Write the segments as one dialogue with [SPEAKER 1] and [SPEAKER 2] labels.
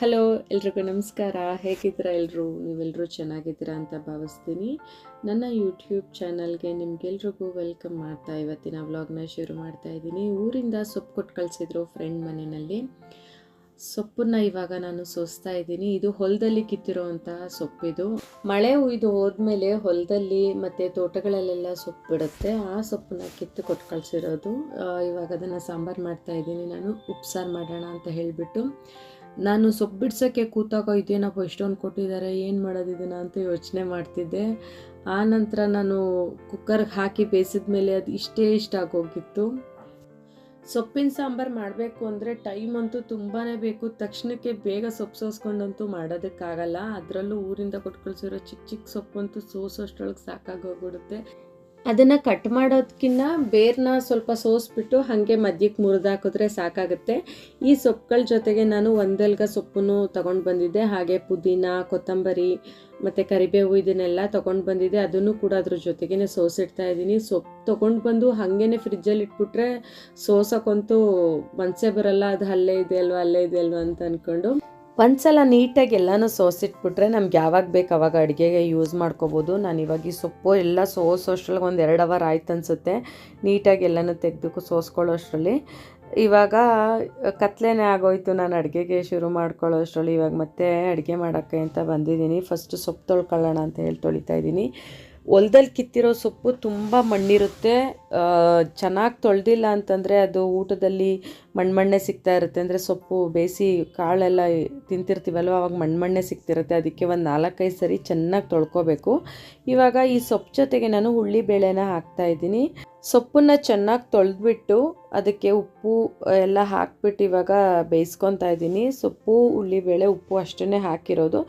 [SPEAKER 1] Hello ಎಲ್ರಿಗೂ ನಮಸ್ಕಾರ. ಹೇಗಿದ್ದೀರಾ ಎಲ್ಲರೂ ನೀವೆಲ್ಲರೂ ಚೆನ್ನಾಗಿದ್ದೀರಾ ಅಂತ ಭಾವಿಸ್ತೀನಿ. ನನ್ನ ಯೂಟ್ಯೂಬ್ ಚಾನಲ್ಗೆ ನಿಮಗೆಲ್ರಿಗೂ ವೆಲ್ಕಮ್ ಮಾಡ್ತಾ ಇವತ್ತಿನ ವ್ಲಾಗ್ನ ಶುರು ಮಾಡ್ತಾ ಇದ್ದೀನಿ. ಊರಿಂದ ಸೊಪ್ಪು ಕೊಟ್ಟು ಕಳಿಸಿದ್ರು ಫ್ರೆಂಡ್ ಮನೆಯಲ್ಲಿ. ಸೊಪ್ಪನ್ನ ಇವಾಗ ನಾನು ಸೋಸ್ತಾ ಇದ್ದೀನಿ. ಇದು ಹೊಲದಲ್ಲಿ ಕಿತ್ತಿರೋವಂತಹ ಸೊಪ್ಪಿದು. ಮಳೆ ಉಯ್ದು ಹೋದ್ಮೇಲೆ ಹೊಲದಲ್ಲಿ ಮತ್ತು ತೋಟಗಳಲ್ಲೆಲ್ಲ ಸೊಪ್ಪು ಬಿಡುತ್ತೆ. ಆ ಸೊಪ್ಪನ್ನ ಕಿತ್ತು ಕೊಟ್ಟು ಕಳಿಸಿರೋದು. ಇವಾಗ ಅದನ್ನು ಸಾಂಬಾರು ಮಾಡ್ತಾ ಇದ್ದೀನಿ ನಾನು. ಉಪ್ಸಾರು ಮಾಡೋಣ ಅಂತ ಹೇಳಿಬಿಟ್ಟು. ನಾನು ಸೊಪ್ಪು ಬಿಡ್ಸೋಕ್ಕೆ ಕೂತಾಗ ಇದೇನಪ್ಪ ಇಷ್ಟೊಂದು ಕೊಟ್ಟಿದ್ದಾರೆ, ಏನು ಮಾಡೋದು ಅಂತ ಯೋಚನೆ ಮಾಡ್ತಿದ್ದೆ. ಆ ನಂತರ ನಾನು ಕುಕ್ಕರ್ಗೆ ಹಾಕಿ ಬೇಯಿಸಿದ ಮೇಲೆ ಅದು ಇಷ್ಟೇ ಇಷ್ಟ ಆಗೋಗಿತ್ತು. ಸೊಪ್ಪಿನ ಸಾಂಬಾರು ಮಾಡಬೇಕು ಅಂದರೆ ಟೈಮ್ ಅಂತೂ ತುಂಬಾ ಬೇಕು. ತಕ್ಷಣಕ್ಕೆ ಬೇಗ ಸೊಪ್ಪು ಸೋಸ್ಕೊಂಡಂತೂ ಮಾಡೋದಕ್ಕಾಗಲ್ಲ. ಅದರಲ್ಲೂ ಊರಿಂದ ಕೊಟ್ಟು ಕಳಿಸಿರೋ ಚಿಕ್ಕ ಚಿಕ್ಕ ಸೊಪ್ಪಂತೂ ಸಾಕಾಗಿ ಸಾಕಾಗೋಗ್ಬಿಡುತ್ತೆ ಅದನ್ನು ಕಟ್ ಮಾಡೋದಕ್ಕಿಂತ ಬೇರ್ನ ಸ್ವಲ್ಪ ಸೋಸ್ಬಿಟ್ಟು ಹಾಗೆ ಮಧ್ಯಕ್ಕೆ ಮುರಿದಾಕಿದ್ರೆ ಸಾಕಾಗುತ್ತೆ. ಈ ಸೊಪ್ಪುಗಳ ಜೊತೆಗೆ ನಾನು ಒಂದೆಲ್ಗ ಸೊಪ್ಪನ್ನು ತೊಗೊಂಡು ಬಂದಿದ್ದೆ. ಹಾಗೆ ಪುದೀನ, ಕೊತ್ತಂಬರಿ, ಮತ್ತು ಕರಿಬೇವು ಇದನ್ನೆಲ್ಲ ತೊಗೊಂಡು ಬಂದಿದ್ದೆ. ಅದನ್ನು ಕೂಡ ಅದ್ರ ಜೊತೆಗೇ ಸೋಸಿಡ್ತಾ ಇದ್ದೀನಿ. ಸೊಪ್ಪು ತೊಗೊಂಡು ಬಂದು ಹಾಗೇ ಫ್ರಿಜ್ಜಲ್ಲಿ ಇಟ್ಬಿಟ್ರೆ ಸೋಸೋಕ್ಕಂತೂ ಮನಸ್ಸೇ ಬರಲ್ಲ. ಅದು ಅಲ್ಲೇ ಇದೆ ಅಲ್ವಾ, ಅಲ್ಲೇ ಇದೆ ಅಲ್ವಾ ಅಂತ ಅಂದ್ಕೊಂಡು ಒಂದ್ಸಲ ನೀಟಾಗಿ ಎಲ್ಲನೂ ಸೋಸಿಟ್ಬಿಟ್ರೆ ನಮ್ಗೆ ಯಾವಾಗ ಬೇಕು ಅವಾಗ ಅಡುಗೆಗೆ ಯೂಸ್ ಮಾಡ್ಕೋಬೋದು. ನಾನು ಇವಾಗ ಈ ಸೊಪ್ಪು ಎಲ್ಲ ಸೋಸೋಷ್ಟ್ರೊಳಗೆ ಒಂದು ಎರಡು ಅವರ್ ಆಯ್ತು ಅನಿಸುತ್ತೆ. ನೀಟಾಗಿ ಎಲ್ಲನೂ ತೆಗೆದು ಸೋಸ್ಕೊಳ್ಳೋ ಅಷ್ಟರಲ್ಲಿ. ಇವಾಗ ಕತ್ಲೇನೇ ಆಗೋಯ್ತು ನಾನು ಅಡುಗೆಗೆ ಶುರು ಮಾಡ್ಕೊಳ್ಳೋ ಅಷ್ಟರಲ್ಲಿ. ಇವಾಗ ಮತ್ತೆ ಅಡುಗೆ ಮಾಡೋಕ್ಕೆ ಅಂತ ಬಂದಿದ್ದೀನಿ. ಫಸ್ಟು ಸೊಪ್ಪು ತೊಳ್ಕೊಳ್ಳೋಣ ಅಂತ ಹೇಳಿ ತೊಳಿತಾ ಇದ್ದೀನಿ. ಹೊಲ್ದಲ್ಲಿ ಕಿತ್ತಿರೋ ಸೊಪ್ಪು ತುಂಬ ಮಣ್ಣಿರುತ್ತೆ. ಚೆನ್ನಾಗಿ ತೊಳೆದಿಲ್ಲ ಅಂತಂದರೆ ಅದು ಊಟದಲ್ಲಿ ಮಣ್ಣೆ ಸಿಗ್ತಾ ಇರುತ್ತೆ. ಅಂದರೆ ಸೊಪ್ಪು, ಬೇಸಿ, ಕಾಳೆಲ್ಲ ತಿಂತಿರ್ತೀವಲ್ವ, ಅವಾಗ ಮಣ್ಣೆ ಸಿಗ್ತಿರುತ್ತೆ. ಅದಕ್ಕೆ ಒಂದು ನಾಲ್ಕೈದು ಸರಿ ಚೆನ್ನಾಗಿ ತೊಳ್ಕೊಬೇಕು. ಇವಾಗ ಈ ಸೊಪ್ಪು ಜೊತೆಗೆ ನಾನು ಹುಳ್ಳಿ ಬೇಳೆನ ಹಾಕ್ತಾಯಿದ್ದೀನಿ ಸೊಪ್ಪನ್ನು ಚೆನ್ನಾಗಿ ತೊಳೆದ್ಬಿಟ್ಟು ಅದಕ್ಕೆ ಉಪ್ಪು ಎಲ್ಲ ಹಾಕ್ಬಿಟ್ಟು ಇವಾಗ ಬೇಯಿಸ್ಕೊತಾ ಇದ್ದೀನಿ. ಸೊಪ್ಪು ಉಳ್ಳಿಬೇಳೆ ಉಪ್ಪು ಅಷ್ಟನ್ನೇ ಹಾಕಿರೋದು.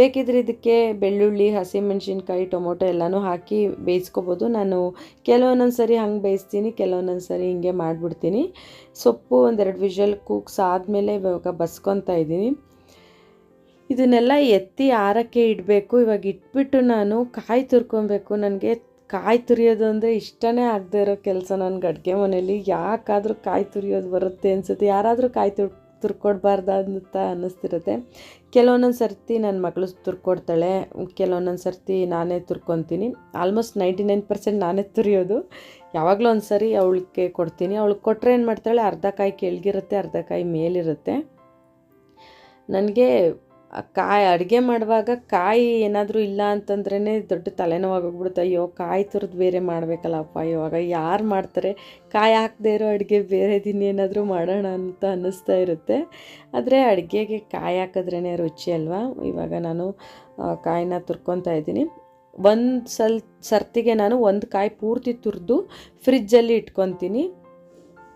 [SPEAKER 1] ಬೇಕಿದ್ರೆ ಇದಕ್ಕೆ ಬೆಳ್ಳುಳ್ಳಿ, ಹಸಿಮೆಣ್ಸಿನ್ಕಾಯಿ, ಟೊಮೊಟೊ ಎಲ್ಲನೂ ಹಾಕಿ ಬೇಯಿಸ್ಕೊಬೋದು. ನಾನು ಕೆಲವೊಂದೊಂದು ಸರಿ ಹಂಗೆ ಬೇಯಿಸ್ತೀನಿ, ಕೆಲವೊಂದೊಂದು ಸರಿ ಹಿಂಗೆ ಮಾಡಿಬಿಡ್ತೀನಿ. ಸೊಪ್ಪು ಒಂದೆರಡು ವಿಷಲ್ ಆದಮೇಲೆ ಇವಾಗ ಬಸ್ಕೊತಾ ಇದ್ದೀನಿ. ಇದನ್ನೆಲ್ಲ ಎತ್ತಿ ಆರಕ್ಕೆ ಇಡಬೇಕು. ಇವಾಗ ಇಟ್ಬಿಟ್ಟು ನಾನು ಕಾಯಿ ತುರ್ಕೊಬೇಕು. ನನಗೆ ಕಾಯಿ ತುರಿಯೋದು ಅಂದರೆ ಇಷ್ಟನೇ ಆಗದೆ ಇರೋ ಕೆಲಸ ನನಗೆ ಅಡುಗೆ ಮನೇಲಿ. ಯಾಕಾದರೂ ಕಾಯಿ ತುರಿಯೋದು ಬರುತ್ತೆ ಅನಿಸುತ್ತೆ. ಯಾರಾದರೂ ಕಾಯಿ ತುರ್, ತುರ್ಕೊಡ್ಬಾರ್ದು ಅಂತ ಅನ್ನಿಸ್ತಿರುತ್ತೆ. ಕೆಲವೊಂದೊಂದು ಸರ್ತಿ ನನ್ನ ಮಗಳು ತುರ್ಕೊಡ್ತಾಳೆ. ಕೆಲವೊಂದೊಂದು ಸರ್ತಿ ನಾನೇ ತುರ್ಕೊತೀನಿ. ಆಲ್ಮೋಸ್ಟ್ ನೈಂಟಿ ನೈನ್ ಪರ್ಸೆಂಟ್ ನಾನೇ ತುರಿಯೋದು. ಯಾವಾಗಲೂ ಒಂದು ಸರಿ ಅವಳಿಗೆ ಕೊಡ್ತೀನಿ. ಅವಳಿಗೆ ಕೊಟ್ಟರೆ ಏನು ಮಾಡ್ತಾಳೆ? ಅರ್ಧ ಕಾಯಿ ಕೆಳಗಿರುತ್ತೆ, ಅರ್ಧ ಕಾಯಿ ಮೇಲಿರುತ್ತೆ. ನನಗೆ ಕಾಯಿ ಅಡುಗೆ ಮಾಡುವಾಗ ಕಾಯಿ ಏನಾದರೂ ಇಲ್ಲ ಅಂತಂದ್ರೇ ದೊಡ್ಡ ತಲೆನೋವಾಗೋಗ್ಬಿಡುತ್ತೆ ಅಯ್ಯೋ, ಕಾಯಿ ತುರಿದು ಬೇರೆ ಮಾಡಬೇಕಲ್ಲಪ್ಪ. ಇವಾಗ ಯಾರು ಮಾಡ್ತಾರೆ? ಕಾಯಿ ಹಾಕದೇ ಇರೋ ಅಡುಗೆ ಬೇರೆ ದಿನ ಏನಾದರೂ ಮಾಡೋಣ ಅಂತ ಅನ್ನಿಸ್ತಾ ಇರುತ್ತೆ. ಆದರೆ ಅಡುಗೆಗೆ ಕಾಯಿ ಹಾಕಿದ್ರೇ ರುಚಿ ಅಲ್ವಾ? ಇವಾಗ ನಾನು ಕಾಯಿನ ತುರ್ಕೊತಾ ಇದ್ದೀನಿ. ಒಂದು ಸಲ್, ಸರ್ತಿಗೆ ನಾನು ಒಂದು ಕಾಯಿ ಪೂರ್ತಿ ತುರಿದು ಫ್ರಿಜ್ಜಲ್ಲಿ ಇಟ್ಕೊತೀನಿ.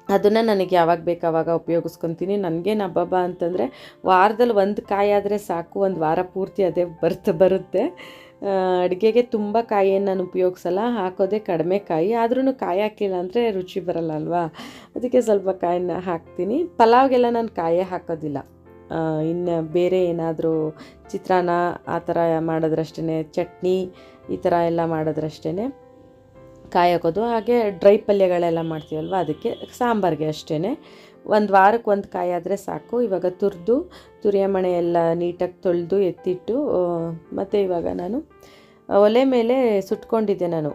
[SPEAKER 1] ಅದನ್ನು ನನಗೆ ಯಾವಾಗ ಬೇಕಾವಾಗ ಉಪಯೋಗಿಸ್ಕೊತೀನಿ. ನನಗೇನು ಹಬ್ಬಬ್ಬ ಅಂತಂದರೆ ವಾರದಲ್ಲಿ ಒಂದು ಕಾಯಿ ಆದರೆ ಸಾಕು, ಒಂದು ವಾರ ಪೂರ್ತಿ ಅದೇ ಬರ್ತ ಬರುತ್ತೆ. ಅಡುಗೆಗೆ ತುಂಬ ಕಾಯಿಯನ್ನು ನಾನು ಉಪಯೋಗಿಸಲ್ಲ, ಹಾಕೋದೇ ಕಡಿಮೆ ಕಾಯಿ. ಆದ್ರೂ ಕಾಯಿ ಹಾಕಿಲ್ಲ ಅಂದರೆ ರುಚಿ ಬರಲ್ಲ ಅಲ್ವಾ? ಅದಕ್ಕೆ ಸ್ವಲ್ಪ ಕಾಯಿನ ಹಾಕ್ತೀನಿ. ಪಲಾವ್ಗೆಲ್ಲ ನಾನು ಕಾಯೇ ಹಾಕೋದಿಲ್ಲ. ಇನ್ನು ಬೇರೆ ಏನಾದರೂ ಚಿತ್ರಾನ್ನ ಆ ಥರ ಮಾಡಿದ್ರಷ್ಟೇ ಚಟ್ನಿ ಈ ಥರ ಎಲ್ಲ ಮಾಡಿದ್ರಷ್ಟೇ ಕಾಯಿ ಹಾಕೋದು ಹಾಗೆ ಡ್ರೈ ಪಲ್ಯಗಳೆಲ್ಲ ಮಾಡ್ತೀವಲ್ವ, ಅದಕ್ಕೆ ಸಾಂಬಾರಿಗೆ ಅಷ್ಟೇ ಒಂದು ವಾರಕ್ಕೆ ಒಂದು ಕಾಯಿ ಆದರೆ ಸಾಕು. ಇವಾಗ ತುರಿದು, ತುರಿಯ ಮಣೆಯೆಲ್ಲ ನೀಟಾಗಿ ತೊಳೆದು ಎತ್ತಿಟ್ಟು ಮತ್ತು ಇವಾಗ ನಾನು ಒಲೆ ಮೇಲೆ ಸುಟ್ಕೊಂಡಿದ್ದೆ ನಾನು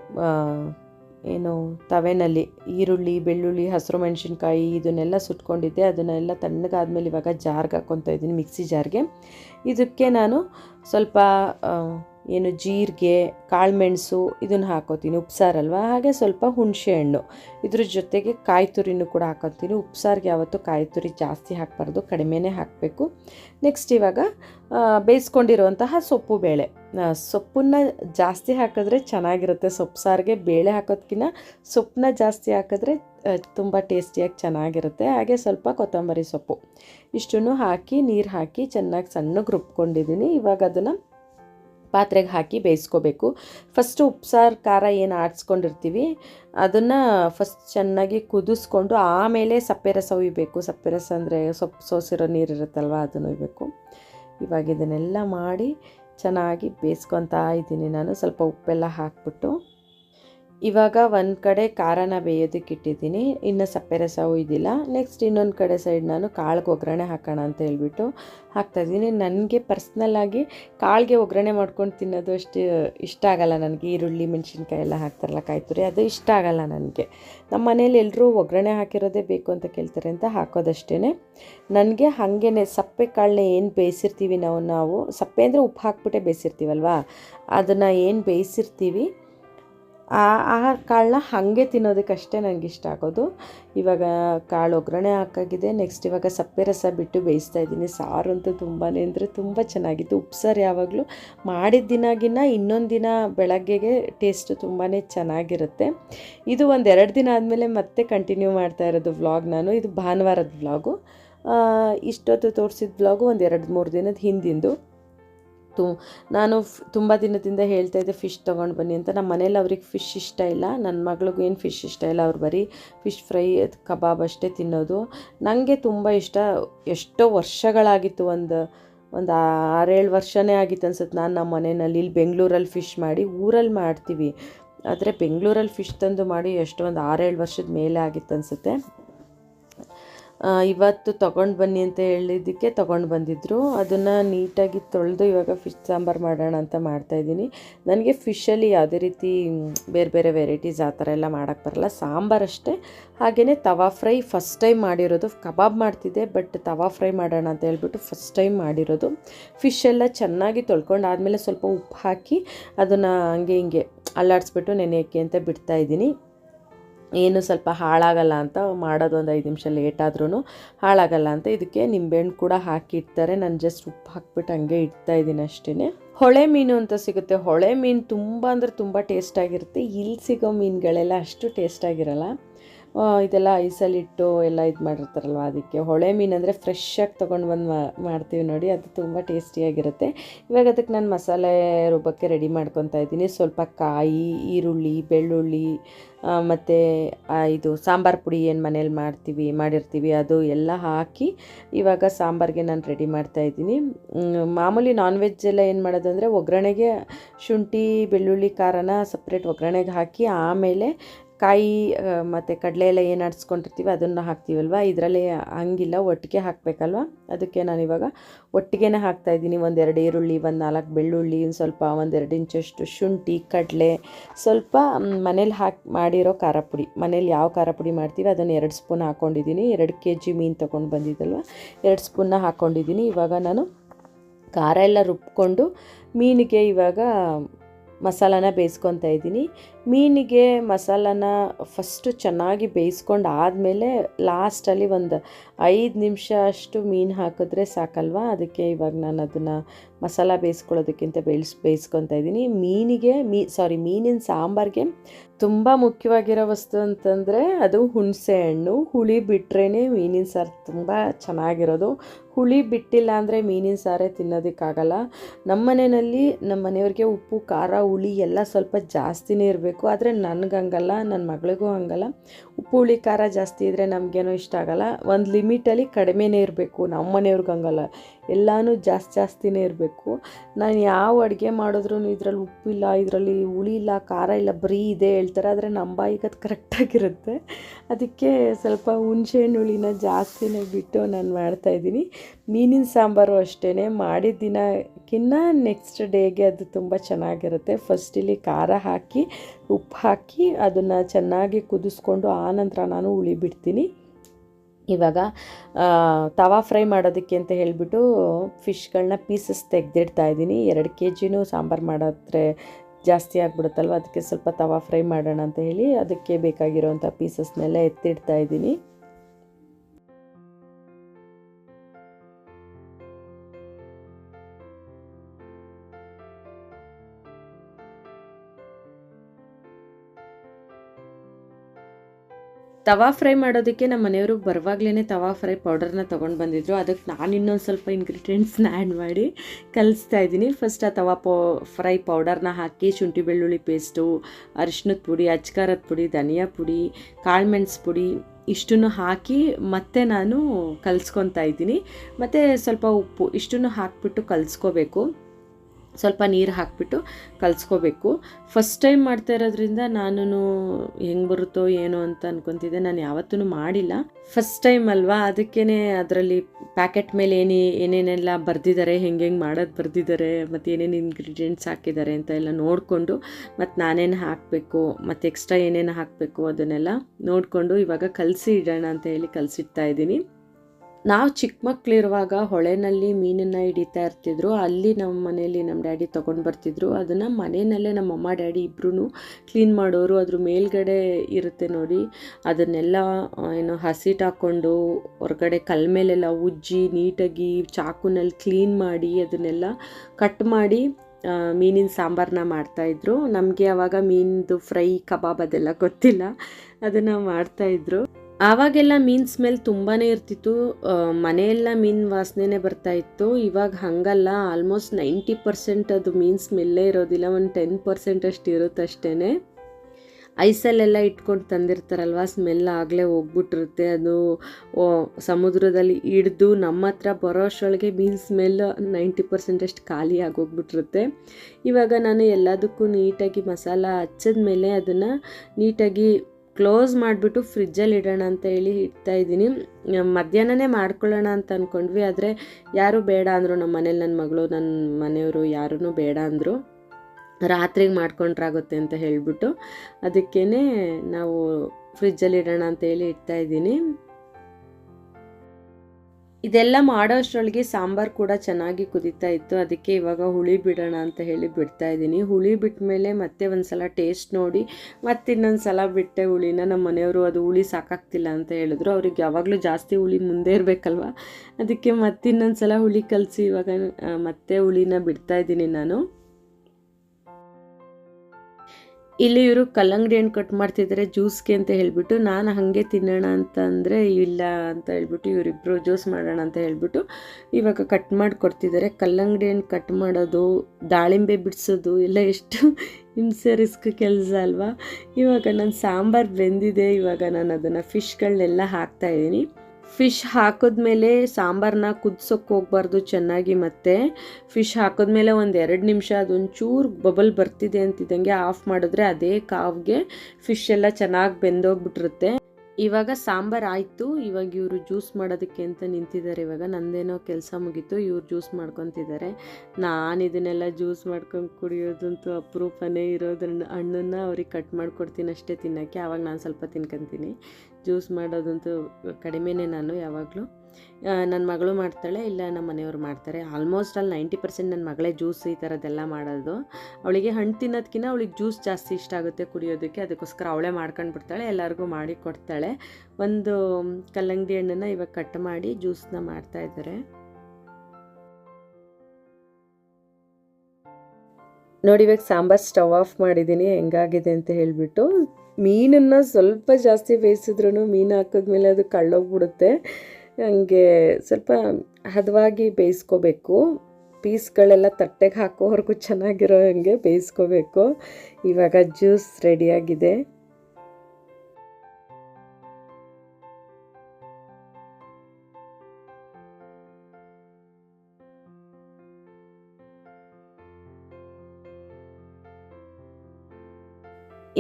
[SPEAKER 1] ಏನು ತವೆನಲ್ಲಿ ಈರುಳ್ಳಿ, ಬೆಳ್ಳುಳ್ಳಿ, ಹಸಿರು ಮೆಣಸಿನ್ಕಾಯಿ ಇದನ್ನೆಲ್ಲ ಸುಟ್ಕೊಂಡಿದ್ದೆ. ಅದನ್ನೆಲ್ಲ ತಣ್ಣಗಾದ್ಮೇಲೆ ಇವಾಗ ಜಾರ್ಗೆ ಹಾಕ್ಕೊತಾ ಇದ್ದೀನಿ ಮಿಕ್ಸಿ ಜಾರ್ಗೆ. ಇದಕ್ಕೆ ನಾನು ಸ್ವಲ್ಪ ಏನು ಜೀರಿಗೆ, ಕಾಳುಮೆಣಸು ಇದನ್ನು ಹಾಕೋತೀನಿ, ಉಪ್ಸಾರಲ್ವ? ಹಾಗೆ ಸ್ವಲ್ಪ ಹುಣಸೆ ಹಣ್ಣು. ಇದ್ರ ಜೊತೆಗೆ ಕಾಯಿ ತುರಿನೂ ಕೂಡ ಹಾಕೋತೀನಿ. ಉಪ್ಸಾರಿಗೆ ಯಾವತ್ತೂ ಕಾಯಿ ತುರಿ ಜಾಸ್ತಿ ಹಾಕಬಾರ್ದು, ಕಡಿಮೆನೇ ಹಾಕಬೇಕು. ನೆಕ್ಸ್ಟ್ ಇವಾಗ ಬೇಯಿಸ್ಕೊಂಡಿರುವಂತಹ ಸೊಪ್ಪು ಬೇಳೆ. ಸೊಪ್ಪನ್ನ ಜಾಸ್ತಿ ಹಾಕಿದ್ರೆ ಚೆನ್ನಾಗಿರುತ್ತೆ. ಸೊಪ್ಪು ಸಾರಿಗೆ ಬೇಳೆ ಹಾಕೋದಕ್ಕಿಂತ ಸೊಪ್ಪನ್ನ ಜಾಸ್ತಿ ಹಾಕಿದ್ರೆ ತುಂಬ ಟೇಸ್ಟಿಯಾಗಿ ಚೆನ್ನಾಗಿರುತ್ತೆ. ಹಾಗೆ ಸ್ವಲ್ಪ ಕೊತ್ತಂಬರಿ ಸೊಪ್ಪು. ಇಷ್ಟನ್ನು ಹಾಕಿ, ನೀರು ಹಾಕಿ ಚೆನ್ನಾಗಿ ಸಣ್ಣಗೆ ರುಬ್ಕೊಂಡಿದ್ದೀನಿ. ಇವಾಗ ಅದನ್ನು ಪಾತ್ರೆಗೆ ಹಾಕಿ ಬೇಯಿಸ್ಕೋಬೇಕು. ಫಸ್ಟು ಉಪ್ಸಾರು, ಖಾರ ಏನು ಆಡಿಸ್ಕೊಂಡಿರ್ತೀವಿ ಅದನ್ನು ಫಸ್ಟ್ ಚೆನ್ನಾಗಿ ಕುದಿಸ್ಕೊಂಡು ಆಮೇಲೆ ಸಪ್ಪೆ ರಸ ಉಯ್ಬೇಕು ಸಪ್ಪೆ ರಸ ಅಂದರೆ ಸೊಪ್ಪು ಸೋಸಿರೋ ನೀರು ಇರುತ್ತಲ್ವ, ಅದನ್ನು ಉಯ್ಬೇಕು ಇವಾಗ ಇದನ್ನೆಲ್ಲ ಮಾಡಿ ಚೆನ್ನಾಗಿ ಬೇಯಿಸ್ಕೊತಾ ಇದ್ದೀನಿ ನಾನು. ಸ್ವಲ್ಪ ಉಪ್ಪೆಲ್ಲ ಹಾಕ್ಬಿಟ್ಟು. ಇವಾಗ ಒಂದು ಕಡೆ ಖಾರನ ಬೇಯೋದಕ್ಕೆ ಇಟ್ಟಿದ್ದೀನಿ ಇನ್ನು ಸಪ್ಪೆ ರಸ ಇದಿಲ್ಲ. ನೆಕ್ಸ್ಟ್ ಇನ್ನೊಂದು ಕಡೆ ಸೈಡ್ ನಾನು ಕಾಳಿಗೆ ಒಗ್ಗರಣೆ ಹಾಕೋಣ ಅಂತ ಹೇಳ್ಬಿಟ್ಟು ಹಾಕ್ತಾಯಿದ್ದೀನಿ ನನಗೆ ಪರ್ಸ್ನಲ್ಲಾಗಿ ಕಾಳಿಗೆ ಒಗ್ಗರಣೆ ಮಾಡ್ಕೊಂಡು ತಿನ್ನೋದು ಅಷ್ಟು ಇಷ್ಟ ಆಗಲ್ಲ ನನಗೆ. ಈರುಳ್ಳಿ, ಮೆಣಸಿನ್ಕಾಯಿ ಎಲ್ಲ ಹಾಕ್ತಾರಲ್ಲ ಕಾಯ್ತುರಿ ಅದು ಇಷ್ಟ ಆಗಲ್ಲ ನನಗೆ. ನಮ್ಮ ಮನೇಲಿ ಎಲ್ಲರೂ ಒಗ್ಗರಣೆ ಹಾಕಿರೋದೇ ಬೇಕು ಅಂತ ಕೇಳ್ತಾರೆ ಅಂತ ಹಾಕೋದಷ್ಟೇ ನನಗೆ ಹಾಗೇ ಸಪ್ಪೆ ಕಾಳನ್ನ ಏನು ಬೇಯಿಸಿರ್ತೀವಿ ನಾವು ನಾವು ಸಪ್ಪೆ ಅಂದರೆ ಉಪ್ಪು ಹಾಕ್ಬಿಟ್ಟೆ ಬೇಯಿಸಿರ್ತೀವಲ್ವಾ? ಅದನ್ನು ಏನು ಬೇಯಿಸಿರ್ತೀವಿ? ಆ ಆ ಕಾಳನ್ನ ಹಾಗೆ ತಿನ್ನೋದಕ್ಕಷ್ಟೇ ನನಗೆ ಇಷ್ಟ ಆಗೋದು. ಇವಾಗ ಕಾಳು ಒಗ್ಗರಣೆ ಹಾಕಾಗಿದೆ. ನೆಕ್ಸ್ಟ್ ಇವಾಗ ಸಪ್ಪೆ ರಸ ಬಿಟ್ಟು ಬೇಯಿಸ್ತಾ ಇದ್ದೀನಿ. ಸಾರು ಅಂತೂ ತುಂಬಾ ಅಂದರೆ ತುಂಬ ಚೆನ್ನಾಗಿತ್ತು. ಉಪ್ಸಾರು ಯಾವಾಗಲೂ ಮಾಡಿದ ದಿನಾಗಿನ್ನ ಇನ್ನೊಂದು ದಿನ ಬೆಳಗ್ಗೆಗೆ ಟೇಸ್ಟು ತುಂಬಾ ಚೆನ್ನಾಗಿರುತ್ತೆ. ಇದು ಒಂದು ಎರಡು ದಿನ ಆದಮೇಲೆ ಮತ್ತೆ ಕಂಟಿನ್ಯೂ ಮಾಡ್ತಾ ಇರೋದು ವ್ಲಾಗ್ ನಾನು. ಇದು ಭಾನುವಾರದ ವ್ಲಾಗು ಇಷ್ಟೊತ್ತು ತೋರಿಸಿದ ವ್ಲಾಗು ಒಂದು ಎರಡು ಮೂರು ದಿನದ ಹಿಂದಿಂದು. ತು ನಾನು ತುಂಬ ದಿನದಿಂದ ಹೇಳ್ತಾ ಇದ್ದೆ ಫಿಶ್ ತೊಗೊಂಡು ಬನ್ನಿ ಅಂತ. ನಮ್ಮ ಮನೇಲಿ ಅವ್ರಿಗೆ ಫಿಶ್ ಇಷ್ಟ ಇಲ್ಲ. ನನ್ನ ಮಗಳಿಗೂ ಏನು ಫಿಶ್ ಇಷ್ಟ ಇಲ್ಲ. ಅವ್ರು ಬರೀ ಫಿಶ್ ಫ್ರೈ, ಕಬಾಬ್ ಅಷ್ಟೇ ತಿನ್ನೋದು. ನನಗೆ ತುಂಬ ಇಷ್ಟ. ಎಷ್ಟೋ ವರ್ಷಗಳಾಗಿತ್ತು ಒಂದು ಒಂದು ಆರೇಳು ವರ್ಷನೇ ಆಗಿತ್ತು ಅನ್ಸುತ್ತೆ. ನಾನು ನಮ್ಮ ಮನೆಯಲ್ಲಿ ಇಲ್ಲಿ ಬೆಂಗಳೂರಲ್ಲಿ ಫಿಶ್ ಮಾಡಿ ಊರಲ್ಲಿ ಮಾಡ್ತೀವಿ. ಆದರೆ ಬೆಂಗಳೂರಲ್ಲಿ ಫಿಶ್ ತಂದು ಮಾಡಿ ಎಷ್ಟೊಂದು ಆರೇಳು ವರ್ಷದ ಮೇಲೆ ಆಗಿತ್ತು ಅನಿಸುತ್ತೆ. ಇವತ್ತು ತೊಗೊಂಡು ಬನ್ನಿ ಅಂತ ಹೇಳಿದ್ದಕ್ಕೆ ತೊಗೊಂಡು ಬಂದಿದ್ದರು ಅದನ್ನು ನೀಟಾಗಿ ತೊಳೆದು ಇವಾಗ ಫಿಶ್ ಸಾಂಬಾರು ಮಾಡೋಣ ಅಂತ ಮಾಡ್ತಾಯಿದ್ದೀನಿ ನನಗೆ ಫಿಶಲ್ಲಿ ಯಾವುದೇ ರೀತಿ ಬೇರೆ ಬೇರೆ ವೆರೈಟೀಸ್ ಆ ಥರ ಎಲ್ಲ ಮಾಡೋಕ್ಕೆ ಬರಲ್ಲ. ಸಾಂಬಾರಷ್ಟೇ ಹಾಗೆಯೇ ತವಾ ಫ್ರೈ ಫಸ್ಟ್ ಟೈಮ್ ಮಾಡಿರೋದು. ಕಬಾಬ್ ಮಾಡ್ತಿದ್ದೆ ಬಟ್ ತವಾ ಫ್ರೈ ಮಾಡೋಣ ಅಂತ ಹೇಳ್ಬಿಟ್ಟು ಫಸ್ಟ್ ಟೈಮ್ ಮಾಡಿರೋದು. ಫಿಶ್ ಎಲ್ಲ ಚೆನ್ನಾಗಿ ತೊಳ್ಕೊಂಡು ಆದಮೇಲೆ ಸ್ವಲ್ಪ ಉಪ್ಪು ಹಾಕಿ ಅದನ್ನು ಹಂಗೆ ಹಿಂಗೆ ಅಲ್ಲಾಡಿಸ್ಬಿಟ್ಟು ನೆನೆಯೋಕ್ಕೆ ಅಂತ ಬಿಡ್ತಾಯಿದ್ದೀನಿ ಏನು ಸ್ವಲ್ಪ ಹಾಳಾಗಲ್ಲ ಅಂತ ಮಾಡೋದು ಒಂದು ಐದು ನಿಮಿಷ ಲೇಟ್ ಆದ್ರೂ ಹಾಳಾಗಲ್ಲ ಅಂತ ಇದಕ್ಕೆ ನಿಂಬೆಹಣ್ಣು ಕೂಡ ಹಾಕಿಡ್ತಾರೆ. ನಾನು ಜಸ್ಟ್ ಉಪ್ಪು ಹಾಕ್ಬಿಟ್ಟು ಹಂಗೆ ಇಡ್ತಾ ಇದ್ದೀನಿ ಅಷ್ಟೇ ಹೊಳೆ ಮೀನು ಅಂತ ಸಿಗುತ್ತೆ. ಹೊಳೆ ಮೀನು ತುಂಬ ಅಂದರೆ ತುಂಬ ಟೇಸ್ಟಾಗಿರುತ್ತೆ ಇಲ್ಲಿ ಸಿಗೋ ಮೀನುಗಳೆಲ್ಲ ಅಷ್ಟು ಟೇಸ್ಟಾಗಿರಲ್ಲ ಇದೆಲ್ಲ ಐಸಲ್ಲಿಟ್ಟು ಎಲ್ಲ ಇದು ಮಾಡಿರ್ತಾರಲ್ವ ಅದಕ್ಕೆ. ಹೊಳೆ ಮೀನು ಅಂದರೆ ಫ್ರೆಶ್ಶಾಗಿ ತೊಗೊಂಡು ಬಂದು ಮಾಡ್ತೀವಿ ನೋಡಿ, ಅದು ತುಂಬ ಟೇಸ್ಟಿಯಾಗಿರುತ್ತೆ ಇವಾಗ ಅದಕ್ಕೆ ನಾನು ಮಸಾಲೆ ರುಬ್ಬಕ್ಕೆ ರೆಡಿ ಮಾಡ್ಕೊತಾ ಇದ್ದೀನಿ. ಸ್ವಲ್ಪ ಕಾಯಿ, ಈರುಳ್ಳಿ, ಬೆಳ್ಳುಳ್ಳಿ ಮತ್ತು ಇದು ಸಾಂಬಾರು ಪುಡಿ ಏನು ಮನೇಲಿ ಮಾಡ್ತೀವಿ, ಮಾಡಿರ್ತೀವಿ, ಅದು ಎಲ್ಲ ಹಾಕಿ ಇವಾಗ ಸಾಂಬಾರಿಗೆ ನಾನು ರೆಡಿ ಮಾಡ್ತಾ ಇದ್ದೀನಿ. ಮಾಮೂಲಿ ನಾನ್ ವೆಜ್ ಎಲ್ಲ ಏನು ಮಾಡೋದು ಅಂದರೆ ಒಗ್ಗರಣೆಗೆ ಶುಂಠಿ, ಬೆಳ್ಳುಳ್ಳಿ, ಖಾರನ ಸಪ್ರೇಟ್ ಒಗ್ಗರಣೆಗೆ ಹಾಕಿ, ಆಮೇಲೆ ಕಾಯಿ ಮತ್ತು ಕಡಲೆ ಎಲ್ಲ ಏನು ಆಡಿಸ್ಕೊಂಡಿರ್ತೀವಿ ಅದನ್ನು ಹಾಕ್ತೀವಲ್ವ? ಇದರಲ್ಲಿ ಹಂಗಿಲ್ಲ, ಒಟ್ಟಿಗೆ ಹಾಕಬೇಕಲ್ವ? ಅದಕ್ಕೆ ನಾನಿವಾಗ ಹಾಕ್ತಾ ಹಾಕ್ತಾಯಿದ್ದೀನಿ ಒಂದೆರಡು ಈರುಳ್ಳಿ, ಒಂದು ನಾಲ್ಕು ಬೆಳ್ಳುಳ್ಳಿ, ಒಂದು ಸ್ವಲ್ಪ ಒಂದೆರಡು ಇಂಚಷ್ಟು ಶುಂಠಿ, ಕಡಲೆ, ಸ್ವಲ್ಪ ಮನೇಲಿ ಹಾಕಿ ಮಾಡಿರೋ ಖಾರ ಪುಡಿ. ಮನೇಲಿ ಯಾವ ಖಾರ ಪುಡಿ ಮಾಡ್ತೀವಿ ಅದನ್ನು ಎರಡು ಸ್ಪೂನ್ ಹಾಕ್ಕೊಂಡಿದ್ದೀನಿ ಎರಡು ಕೆ ಜಿ ಮೀನು ತೊಗೊಂಡು ಬಂದಿದ್ದಲ್ವ? ಎರಡು ಸ್ಪೂನ್ನ ಹಾಕ್ಕೊಂಡಿದ್ದೀನಿ ಇವಾಗ ನಾನು ಖಾರ ಎಲ್ಲ ರುಬ್ಕೊಂಡು ಮೀನಿಗೆ ಇವಾಗ ಮಸಾಲಾನ ಬೇಯಿಸ್ಕೊತಾ ಇದ್ದೀನಿ. ಮೀನಿಗೆ ಮಸಾಲಾನ ಫಸ್ಟು ಚೆನ್ನಾಗಿ ಬೇಯಿಸ್ಕೊಂಡು ಆದಮೇಲೆ ಲಾಸ್ಟಲ್ಲಿ ಒಂದು ಐದು ನಿಮಿಷ ಅಷ್ಟು ಮೀನು ಹಾಕಿದ್ರೆ ಸಾಕಲ್ವಾ? ಅದಕ್ಕೆ ಇವಾಗ ನಾನು ಅದನ್ನು ಮಸಾಲ ಬೇಯಿಸ್ಕೊಳ್ಳೋದಕ್ಕಿಂತ ಬೇಯಿಸ್, ಬೇಯಿಸ್ಕೊತಾ ಇದ್ದೀನಿ. ಮೀನಿಗೆ ಮೀ ಸಾರಿ ಮೀನಿನ ಸಾಂಬಾರಿಗೆ ತುಂಬ ಮುಖ್ಯವಾಗಿರೋ ವಸ್ತು ಅಂತಂದರೆ ಅದು ಹುಣಸೆ ಹಣ್ಣು. ಹುಳಿ ಬಿಟ್ಟರೇ ಮೀನಿನ ಸಾರು ತುಂಬ ಚೆನ್ನಾಗಿರೋದು. ಹುಳಿ ಬಿಟ್ಟಿಲ್ಲ ಅಂದರೆ ಮೀನಿನ ಸಾರೇ ತಿನ್ನೋದಕ್ಕಾಗಲ್ಲ. ನಮ್ಮ ಮನೆಯಲ್ಲಿ ನಮ್ಮ ಮನೆಯವ್ರಿಗೆ ಉಪ್ಪು, ಖಾರ, ಹುಳಿ ಎಲ್ಲ ಸ್ವಲ್ಪ ಜಾಸ್ತಿನೇ ಇರಬೇಕು. ಆದರೆ ನನಗೆ ಹಂಗಲ್ಲ ನನ್ನ ಮಗಳಿಗೂ ಹಂಗಲ್ಲ. ಉಪ್ಪು ಹುಳಿ ಖಾರ ಜಾಸ್ತಿ ಇದ್ದರೆ ನಮಗೇನೋ ಇಷ್ಟ ಆಗಲ್ಲ. ಒಂದು ಲಿಮಿಟಲ್ಲಿ ಕಡಿಮೆನೇ ಇರಬೇಕು. ನಮ್ಮ ಮನೆಯವ್ರಿಗೆ ಹಂಗಲ್ಲ. ಎಲ್ಲನೂ ಜಾಸ್ತಿ ಜಾಸ್ತಿನೇ ಇರಬೇಕು. ನಾನು ಯಾವ ಅಡುಗೆ ಮಾಡಿದ್ರೂ ಇದರಲ್ಲಿ ಉಪ್ಪಿಲ್ಲ ಇದರಲ್ಲಿ ಹುಳಿ ಇಲ್ಲ, ಖಾರ ಇಲ್ಲ, ಬರೀ ಇದೆ ಹೇಳ್ತಾರೆ. ಆದರೆ ನಮ್ಮ ಬಾಯಿಗೆ ಅದು ಕರೆಕ್ಟಾಗಿರುತ್ತೆ ಅದಕ್ಕೆ ಸ್ವಲ್ಪ ಹುಣಸೆಹಣ್ಣು ಹುಳಿನ ಜಾಸ್ತಿನೇ ಬಿಟ್ಟು ನಾನು ಮಾಡ್ತಾಯಿದ್ದೀನಿ ಮೀನಿನ ಸಾಂಬಾರು ಅಷ್ಟೇ ಮಾಡಿದ ದಿನಕ್ಕಿನ್ನ ನೆಕ್ಸ್ಟ್ ಡೇಗೆ ಅದು ತುಂಬ ಚೆನ್ನಾಗಿರುತ್ತೆ. ಫಸ್ಟಿಲಿ ಖಾರ ಹಾಕಿ, ಉಪ್ಪು ಹಾಕಿ, ಅದನ್ನು ಚೆನ್ನಾಗಿ ಕುದಿಸ್ಕೊಂಡು ಆನಂತರ ನಾನು ಉಳಿ ಬಿಡ್ತೀನಿ. ಇವಾಗ ತವಾ ಫ್ರೈ ಮಾಡೋದಕ್ಕೆ ಅಂತ ಹೇಳಿಬಿಟ್ಟು ಫಿಶ್ಗಳನ್ನ ಪೀಸಸ್ ತೆಗೆದಿಡ್ತಾ ಇದ್ದೀನಿ. ಎರಡು ಕೆ ಜಿನೂ ಸಾಂಬಾರು ಮಾಡಿದ್ರೆ ಜಾಸ್ತಿ ಆಗಿಬಿಡುತ್ತಲ್ವ? ಅದಕ್ಕೆ ಸ್ವಲ್ಪ ತವಾ ಫ್ರೈ ಮಾಡೋಣ ಅಂತ ಹೇಳಿ ಅದಕ್ಕೆ ಬೇಕಾಗಿರೋವಂಥ ಪೀಸಸ್ನೆಲ್ಲ ಎತ್ತಿಡ್ತಾ ಇದ್ದೀನಿ. ತವಾ ಫ್ರೈ ಮಾಡೋದಕ್ಕೆ ನಮ್ಮ ಮನೆಯವರು ಬರುವಾಗಲೇ ತವಾ ಫ್ರೈ ಪೌಡರ್ನ ತೊಗೊಂಡು ಬಂದಿದ್ರು. ಅದಕ್ಕೆ ನಾನು ಇನ್ನೊಂದು ಸ್ವಲ್ಪ ಇಂಗ್ರೀಡಿಯೆಂಟ್ಸ್ನ ಆ್ಯಡ್ ಮಾಡಿ ಕಲಿಸ್ತಾ ಇದ್ದೀನಿ. ಫಸ್ಟ್ ಆ ತವಾ ಪೌ, ಫ್ರೈ ಪೌಡರ್ನ ಹಾಕಿ ಶುಂಠಿ ಬೆಳ್ಳುಳ್ಳಿ ಪೇಸ್ಟು ಅರಿಶಿನದ ಪುಡಿ ಅಚ್ಕಾರದ ಪುಡಿ, ಧನಿಯಾ ಪುಡಿ, ಕಾಳುಮೆಣಸು ಪುಡಿ ಇಷ್ಟನ್ನು ಹಾಕಿ ಮತ್ತೆ ನಾನು ಕಲಿಸ್ಕೊತಾ ಇದ್ದೀನಿ. ಮತ್ತು ಸ್ವಲ್ಪ ಉಪ್ಪು ಇಷ್ಟನ್ನು ಹಾಕಿಬಿಟ್ಟು ಕಲಿಸ್ಕೋಬೇಕು. ಸ್ವಲ್ಪ ನೀರು ಹಾಕಿಬಿಟ್ಟು ಕಲಿಸ್ಕೋಬೇಕು. ಫಸ್ಟ್ ಟೈಮ್ ಮಾಡ್ತಾ ಇರೋದ್ರಿಂದ ನಾನು ಹೆಂಗೆ ಬರುತ್ತೋ ಏನೋ ಅಂತ ಅನ್ಕೊತಿದ್ದೆ. ನಾನು ಯಾವತ್ತೂ ಮಾಡಿಲ್ಲ. ಫಸ್ಟ್ ಟೈಮ್ ಅಲ್ವಾ? ಅದಕ್ಕೇ ಅದರಲ್ಲಿ ಪ್ಯಾಕೆಟ್ ಮೇಲೆ ಏನೇ, ಏನೇನೆಲ್ಲ ಬರೆದಿದ್ದಾರೆ ಹೆಂಗೆ ಹೆಂಗೆ ಮಾಡೋದು ಬರೆದಿದ್ದಾರೆ ಮತ್ತು ಏನೇನು ಇಂಗ್ರೀಡಿಯೆಂಟ್ಸ್ ಹಾಕಿದ್ದಾರೆ ಅಂತ ಎಲ್ಲ ನೋಡಿಕೊಂಡು ಮತ್ತು ನಾನೇನು ಹಾಕಬೇಕು ಮತ್ತು ಎಕ್ಸ್ಟ್ರಾ ಏನೇನು ಹಾಕಬೇಕು ಅದನ್ನೆಲ್ಲ ನೋಡಿಕೊಂಡು ಇವಾಗ ಕಲಸಿ ಇಡೋಣ ಅಂತ ಹೇಳಿ ಕಲಸಿಡ್ತಾ ಇದ್ದೀನಿ. ನಾವು ಚಿಕ್ಕ ಮಕ್ಕಳಿರುವಾಗ ಹೊಳೆನಲ್ಲಿ ಮೀನನ್ನು ಹಿಡಿತಾ ಇರ್ತಿದ್ರು. ಅಲ್ಲಿ ನಮ್ಮ ಮನೆಯಲ್ಲಿ ನಮ್ಮ ಡ್ಯಾಡಿ ತೊಗೊಂಡು ಬರ್ತಿದ್ರು. ಅದನ್ನು ಮನೆಯಲ್ಲೇ ನಮ್ಮ ಅಮ್ಮ, ಡ್ಯಾಡಿ ಇಬ್ಬರೂ ಕ್ಲೀನ್ ಮಾಡೋರು. ಅದ್ರ ಮೇಲ್ಗಡೆ ಇರುತ್ತೆ ನೋಡಿ. ಅದನ್ನೆಲ್ಲ ಏನು ಹಸಿಟ್ ಹಾಕ್ಕೊಂಡು ಹೊರಗಡೆ ಕಲ್ ಮೇಲೆಲ್ಲ ಉಜ್ಜಿ, ನೀಟಾಗಿ ಚಾಕುನಲ್ಲಿ ಕ್ಲೀನ್ ಮಾಡಿ ಅದನ್ನೆಲ್ಲ ಕಟ್ ಮಾಡಿ ಮೀನಿನ ಸಾಂಬಾರನ್ನ ಮಾಡ್ತಾಯಿದ್ರು ನಮಗೆ ಆವಾಗ ಮೀನಿಂದು ಫ್ರೈ, ಕಬಾಬ್ ಅದೆಲ್ಲ ಗೊತ್ತಿಲ್ಲ. ಅದನ್ನು ಮಾಡ್ತಾಯಿದ್ರು ಆವಾಗೆಲ್ಲ ಮೀನ್ ಸ್ಮೆಲ್ ತುಂಬಾ ಇರ್ತಿತ್ತು. ಮನೆಯೆಲ್ಲ ಮೀನು ವಾಸನೆ ಬರ್ತಾ ಇತ್ತು. ಇವಾಗ ಹಾಗಲ್ಲ. ಆಲ್ಮೋಸ್ಟ್ ನೈಂಟಿ ಪರ್ಸೆಂಟ್ ಅದು ಮೀನ್ ಸ್ಮೆಲ್ಲೇ ಇರೋದಿಲ್ಲ. ಒಂದು ಟೆನ್ ಪರ್ಸೆಂಟ್ ಅಷ್ಟು ಇರುತ್ತೆ ಅಷ್ಟೇ ಐಸಲ್ಲೆಲ್ಲ ಇಟ್ಕೊಂಡು ತಂದಿರ್ತಾರಲ್ವಾ? ಸ್ಮೆಲ್ ಆಗಲೇ ಹೋಗ್ಬಿಟ್ಟಿರುತ್ತೆ. ಅದು ಸಮುದ್ರದಲ್ಲಿ ಹಿಡ್ದು ನಮ್ಮ ಹತ್ರ ಬರೋ ಅಷ್ಟರೊಳಗೆ ಮೀನ್ ಸ್ಮೆಲ್ ನೈಂಟಿ ಪರ್ಸೆಂಟ್ ಅಷ್ಟು ಖಾಲಿ ಆಗೋಗ್ಬಿಟ್ಟಿರುತ್ತೆ. ಇವಾಗ ನಾನು ಎಲ್ಲದಕ್ಕೂ ನೀಟಾಗಿ ಮಸಾಲ ಹಚ್ಚಿದ ಮೇಲೆ ಅದನ್ನು ನೀಟಾಗಿ ಕ್ಲೋಸ್ ಮಾಡಿಬಿಟ್ಟು ಫ್ರಿಜ್ಜಲ್ಲಿ ಇಡೋಣ ಅಂತ ಹೇಳಿ ಇಡ್ತಾ ಇದ್ದೀನಿ. ಮಧ್ಯಾಹ್ನನೇ ಮಾಡ್ಕೊಳ್ಳೋಣ ಅಂತ ಅಂದ್ಕೊಂಡ್ವಿ ಆದರೆ ಯಾರೂ ಬೇಡ ಅಂದರು. ನಮ್ಮ ಮನೇಲಿ ನನ್ನ ಮಗಳು ನನ್ನ ಮನೆಯವರು ಯಾರೂ ಬೇಡ ಅಂದರು. ರಾತ್ರಿಗೆ ಮಾಡ್ಕೊಂಡ್ರಾಗುತ್ತೆ ಅಂತ ಹೇಳಿಬಿಟ್ಟು ಅದಕ್ಕೇ ನಾವು ಫ್ರಿಜ್ಜಲ್ಲಿ ಇಡೋಣ ಅಂತ ಹೇಳಿ ಇಡ್ತಾ ಇದ್ದೀನಿ. ಇದೆಲ್ಲ ಮಾಡೋ ಅಷ್ಟರೊಳಗೆ ಸಾಂಬಾರು ಕೂಡ ಚೆನ್ನಾಗಿ ಕುದೀತಾ ಇತ್ತು. ಅದಕ್ಕೆ ಇವಾಗ ಹುಳಿ ಬಿಡೋಣ ಅಂತ ಹೇಳಿ ಬಿಡ್ತಾ ಇದ್ದೀನಿ. ಹುಳಿ ಬಿಟ್ಟ ಮೇಲೆ ಮತ್ತೆ ಒಂದು ಸಲ ಟೇಸ್ಟ್ ನೋಡಿ, ಮತ್ತೆ ಇನ್ನೊಂದು ಸಲ ಬಿಟ್ಟೆ ಹುಳಿನ ನಮ್ಮ ಮನೆಯವರು ಅದು ಹುಳಿ ಸಾಕಾಗ್ತಿಲ್ಲ ಅಂತ ಹೇಳಿದ್ರು. ಅವ್ರಿಗೆ ಯಾವಾಗಲೂ ಜಾಸ್ತಿ ಹುಳಿ ಮುಂದೆ ಇರಬೇಕಲ್ವ? ಅದಕ್ಕೆ ಮತ್ತಿನ್ನೊಂದು ಸಲ ಹುಳಿ ಕಲಸಿ ಇವಾಗ ಮತ್ತೆ ಹುಳಿನ ಬಿಡ್ತಾ ಇದ್ದೀನಿ ನಾನು. ಇಲ್ಲಿ ಇವರು ಕಲ್ಲಂಗಡಿ ಹಣ್ಣು ಕಟ್ ಮಾಡ್ತಿದ್ದಾರೆ, ಜ್ಯೂಸ್ಗೆ ಅಂತ ಹೇಳಿಬಿಟ್ಟು, ನಾನು ಹಾಗೆ ತಿನ್ನೋಣ ಅಂತ ಅಂದರೆ ಇಲ್ಲ ಅಂತ ಹೇಳ್ಬಿಟ್ಟು ಇವರಿಬ್ಬರು ಜ್ಯೂಸ್ ಮಾಡೋಣ ಅಂತ ಹೇಳಿಬಿಟ್ಟು ಇವಾಗ ಕಟ್ ಮಾಡಿ ಕೊಡ್ತಿದ್ದಾರೆ ಕಲ್ಲಂಗಡಿ ಹಣ್ಣು ಕಟ್ ಮಾಡೋದು, ದಾಳಿಂಬೆ ಬಿಡಿಸೋದು, ಎಲ್ಲ ಎಷ್ಟು ಹಿಂಸೆ ರಿಸ್ಕ್ ಕೆಲಸ ಅಲ್ವಾ? ಇವಾಗ ನನ್ನ ಸಾಂಬಾರು ಬೆಂದಿದೆ, ಇವಾಗ ನಾನು ಅದನ್ನು ಫಿಶ್ಗಳನ್ನೆಲ್ಲ ಹಾಕ್ತಾಯಿದ್ದೀನಿ ಫಿಶ್ ಹಾಕಿದ್ಮೇಲೆ ಸಾಂಬಾರನ್ನ ಕುದಿಸೋಕೆ ಹೋಗ್ಬಾರ್ದು ಚೆನ್ನಾಗಿ ಮತ್ತೆ. ಫಿಶ್ ಹಾಕಿದ್ಮೇಲೆ ಒಂದು ಎರಡು ನಿಮಿಷ ಅದೊಂಚೂರು ಬಬಲ್ ಬರ್ತಿದೆ ಅಂತಿದ್ದಂಗೆ ಆಫ್ ಮಾಡಿದ್ರೆ ಅದೇ ಕಾವ್ಗೆ ಫಿಶ್ ಎಲ್ಲ ಚೆನ್ನಾಗಿ ಬೆಂದೋಗ್ಬಿಟ್ಟಿರುತ್ತೆ. ಇವಾಗ ಸಾಂಬಾರು ಆಯಿತು, ಇವಾಗ ಇವರು ಜ್ಯೂಸ್ ಮಾಡೋದಕ್ಕೆ ಅಂತ ನಿಂತಿದ್ದಾರೆ. ಇವಾಗ ನಂದೇನೋ ಕೆಲಸ ಮುಗೀತು, ಇವ್ರು ಜ್ಯೂಸ್ ಮಾಡ್ಕೊತಿದ್ದಾರೆ. ನಾನು ಇದನ್ನೆಲ್ಲ ಜ್ಯೂಸ್ ಮಾಡ್ಕೊಂಡು ಕುಡಿಯೋದಂತೂ ಅಪರೂಪನೇ ಇರೋದ್ರಿಂದ ಹಣ್ಣನ್ನು ಅವ್ರಿಗೆ ಕಟ್ ಮಾಡಿಕೊಡ್ತೀನಿ ಅಷ್ಟೇ ತಿನ್ನೋಕ್ಕೆ. ಆವಾಗ ನಾನು ಸ್ವಲ್ಪ ತಿನ್ಕೊತೀನಿ. ಜ್ಯೂಸ್ ಮಾಡೋದಂತೂ ಕಡಿಮೆನೇ ನಾನು ಯಾವಾಗಲೂ. ನನ್ನ ಮಗಳು ಮಾಡ್ತಾಳೆ, ಇಲ್ಲ ನಮ್ಮ ಮನೆಯವರು ಮಾಡ್ತಾರೆ. ಆಲ್ಮೋಸ್ಟ್ ಅಲ್ಲಿ ನೈಂಟಿ ಪರ್ಸೆಂಟ್ ನನ್ನ ಮಗಳೇ ಜ್ಯೂಸ್ ಈ ಥರದ್ದೆಲ್ಲ ಮಾಡೋದು. ಅವಳಿಗೆ ಹಣ್ಣು ತಿನ್ನೋದಕ್ಕಿಂತ ಅವಳಿಗೆ ಜ್ಯೂಸ್ ಜಾಸ್ತಿ ಇಷ್ಟ ಆಗುತ್ತೆ ಕುಡಿಯೋದಕ್ಕೆ. ಅದಕ್ಕೋಸ್ಕರ ಅವಳೇ ಮಾಡ್ಕೊಂಡು ಬಿಡ್ತಾಳೆ ಎಲ್ಲರಿಗೂ ಮಾಡಿ ಕೊಡ್ತಾಳೆ. ಒಂದು ಕಲ್ಲಂಗಡಿ ಹಣ್ಣನ್ನು ಇವಾಗ ಕಟ್ ಮಾಡಿ ಜ್ಯೂಸ್ನ ಮಾಡ್ತಾ ಇದ್ದಾರೆ. ನೋಡಿ, ಇವಾಗ ಸಾಂಬಾರು ಸ್ಟವ್ ಆಫ್ ಮಾಡಿದ್ದೀನಿ ಹೆಂಗಾಗಿದೆ ಅಂತ ಹೇಳಿಬಿಟ್ಟು. ಮೀನನ್ನು ಸ್ವಲ್ಪ ಜಾಸ್ತಿ ಬೇಯಿಸಿದ್ರು ಮೀನು ಹಾಕಿದ್ಮೇಲೆ ಅದು ಕಳ್ಳೋಗ್ಬಿಡುತ್ತೆ. ಹಂಗೆ ಸ್ವಲ್ಪ ಹದವಾಗಿ ಬೇಯಿಸ್ಕೋಬೇಕು. ಪೀಸ್ಗಳೆಲ್ಲ ತಟ್ಟೆಗೆ ಹಾಕೋವರೆಗೂ ಚೆನ್ನಾಗಿರೋ ಹಂಗೆ ಬೇಯಿಸ್ಕೋಬೇಕು. ಇವಾಗ ಜ್ಯೂಸ್ ರೆಡಿಯಾಗಿದೆ.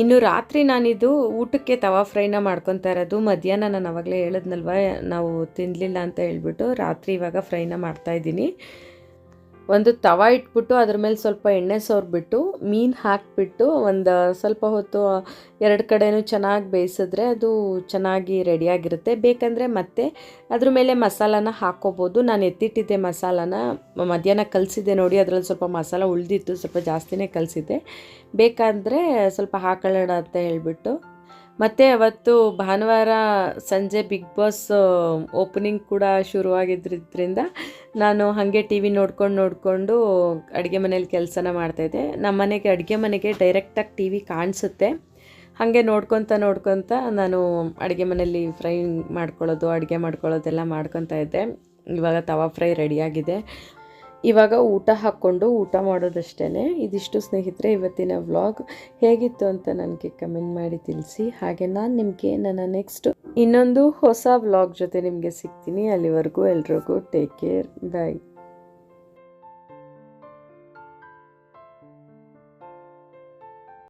[SPEAKER 1] ಇನ್ನು ರಾತ್ರಿ ನಾನಿದು ಊಟಕ್ಕೆ ತವಾ ಫ್ರೈನ ಮಾಡ್ಕೊತಾ ಇರೋದು. ಮಧ್ಯಾಹ್ನ ನಾನು ಅವಾಗಲೇ ಹೇಳಿದ್ನಲ್ವ, ನಾವು ತಿನ್ನಲಿಲ್ಲ ಅಂತ ಹೇಳ್ಬಿಟ್ಟು ರಾತ್ರಿ ಇವಾಗ ಫ್ರೈನ ಮಾಡ್ತಾಯಿದ್ದೀನಿ ಒಂದು ತವ ಇಟ್ಬಿಟ್ಟು ಅದ್ರ ಮೇಲೆ ಸ್ವಲ್ಪ ಎಣ್ಣೆ ಸೋರ್ಬಿಟ್ಟು, ಮೀನು ಹಾಕಿಬಿಟ್ಟು ಒಂದು ಸ್ವಲ್ಪ ಹೊತ್ತು ಎರಡು ಕಡೆಯೂ ಚೆನ್ನಾಗಿ ಬೇಯಿಸಿದ್ರೆ ಅದು ಚೆನ್ನಾಗಿ ರೆಡಿಯಾಗಿರುತ್ತೆ. ಬೇಕಂದರೆ ಮತ್ತೆ ಅದ್ರ ಮೇಲೆ ಮಸಾಲಾನ ಹಾಕ್ಕೋಬೋದು ನಾನು ಎತ್ತಿಟ್ಟಿದ್ದೆ ಮಸಾಲಾನ, ಮಧ್ಯಾಹ್ನ ಕಲಿಸಿದ್ದೆ ನೋಡಿ, ಅದರಲ್ಲಿ ಸ್ವಲ್ಪ ಮಸಾಲ ಉಳಿದಿತ್ತು, ಸ್ವಲ್ಪ ಜಾಸ್ತಿನೇ ಕಲಿಸಿದ್ದೆ. ಬೇಕಾದರೆ ಸ್ವಲ್ಪ ಹಾಕೊಳ್ಳೋಣ ಅಂತ ಹೇಳಿಬಿಟ್ಟು ಮತ್ತು ಅವತ್ತು ಭಾನುವಾರ ಸಂಜೆ ಬಿಗ್ ಬಾಸ್ ಓಪನಿಂಗ್ ಕೂಡ ಶುರುವಾಗಿದ್ದರಿಂದ ನಾನು ಹಾಗೆ ಟಿ ವಿ ನೋಡ್ಕೊಂಡು ನೋಡಿಕೊಂಡು ಅಡುಗೆ ಮನೇಲಿ ಕೆಲಸನ ಮಾಡ್ತಾಯಿದ್ದೆ ನಮ್ಮ ಮನೆಗೆ ಅಡುಗೆ ಮನೆಗೆ ಡೈರೆಕ್ಟಾಗಿ ಟಿ ವಿ ಕಾಣಿಸುತ್ತೆ. ಹಾಗೆ ನೋಡ್ಕೊತ ನೋಡ್ಕೊತ ನಾನು ಅಡುಗೆ ಮನೇಲಿ ಫ್ರೈ ಮಾಡ್ಕೊಳ್ಳೋದು, ಅಡುಗೆ ಮಾಡ್ಕೊಳ್ಳೋದೆಲ್ಲ ಮಾಡ್ಕೊತಾ ಇದ್ದೆ. ಇವಾಗ ತವಾ ಫ್ರೈ ರೆಡಿಯಾಗಿದೆ ಇವಾಗ ಊಟ ಹಾಕ್ಕೊಂಡು ಊಟ ಮಾಡೋದಷ್ಟೇ ಇದಿಷ್ಟು ಸ್ನೇಹಿತರೆ, ಇವತ್ತಿನ ವ್ಲಾಗ್ ಹೇಗಿತ್ತು ಅಂತ ನನಗೆ ಕಮೆಂಟ್ ಮಾಡಿ ತಿಳಿಸಿ. ಹಾಗೆ ನಾನು ನಿಮಗೆ ನನ್ನ ನೆಕ್ಸ್ಟ್ ಇನ್ನೊಂದು ಹೊಸ ವ್ಲಾಗ್ ಜೊತೆ ನಿಮಗೆ ಸಿಗ್ತೀನಿ. ಅಲ್ಲಿವರೆಗೂ ಎಲ್ರಿಗೂ ಟೇಕ್ ಕೇರ್ ಬಾಯ್